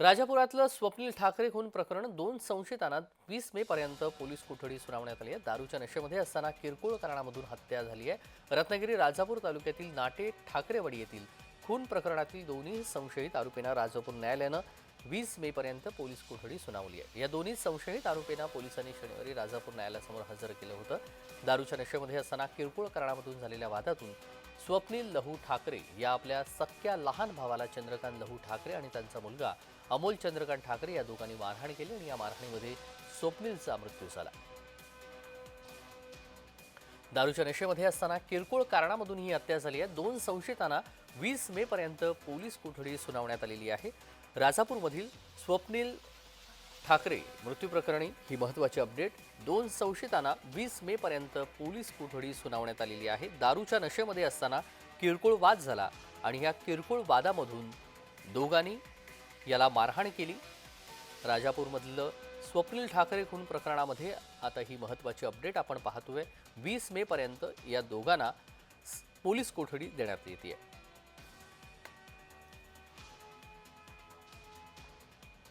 राजापुरातलं स्वप्नील ठाकरे खून प्रकरण दोन संशयितांना वीस मे पर्यंत पोलीस कोठडी सुनावण्यात आली आहे. दारूच्या नशेमध्ये असताना किरकोळ कारणामधून हत्या झाली आहे. रत्नागिरी राजापूर तालुक्यातील नाटे ठाकरेवाडी येथील खून प्रकरणातील दोन्ही संशयित आरोपींना राजापूर न्यायालयानं वीस मे पर्यंत पोलीस कोठडी सुनावली आहे. या दोन्ही संशयित आरोपींना पोलिसांनी शनिवारी राजापूर न्यायालयासमोर हजर केलं होतं. दारूच्या नशेमध्ये असताना किरकोळ कारणामधून झालेल्या वादातून स्वप्नील लहू ठाकरे या आपल्या सख्या लहान भावाला चंद्रकांत लहू ठाकरे आणि त्यांचा मुलगा अमोल चंद्रकांत ठाकरे या दोघांनी मारहाण केली आणि या मारहाणीमध्ये स्वप्नीलचा मृत्यू झाला. दारूच्या नशेमध्ये असताना किरकोळ कारणामधून ही हत्या झाली आहे. दोन संशयितांना वीस मे पर्यंत पोलीस कोठडी सुनावण्यात आलेली आहे. राजापूरमधील स्वप्नील ठाकरे मृत्यू प्रकरणी ही महत्त्वाची अपडेट. दोन संशयितांना वीस मे पर्यंत पोलीस कोठडी सुनावण्यात आलेली आहे. दारूच्या नशेमध्ये असताना किरकोळ वाद झाला आणि या किरकोळ वादामधून दोघांनी याला मारहाण केली. राजापूरमधलं स्वप्नील ठाकरे खून प्रकरणामध्ये आता ही महत्त्वाची अपडेट आपण पाहतोय. वीस मेपर्यंत या दोघांना पोलीस कोठडी देण्यात येते. आहे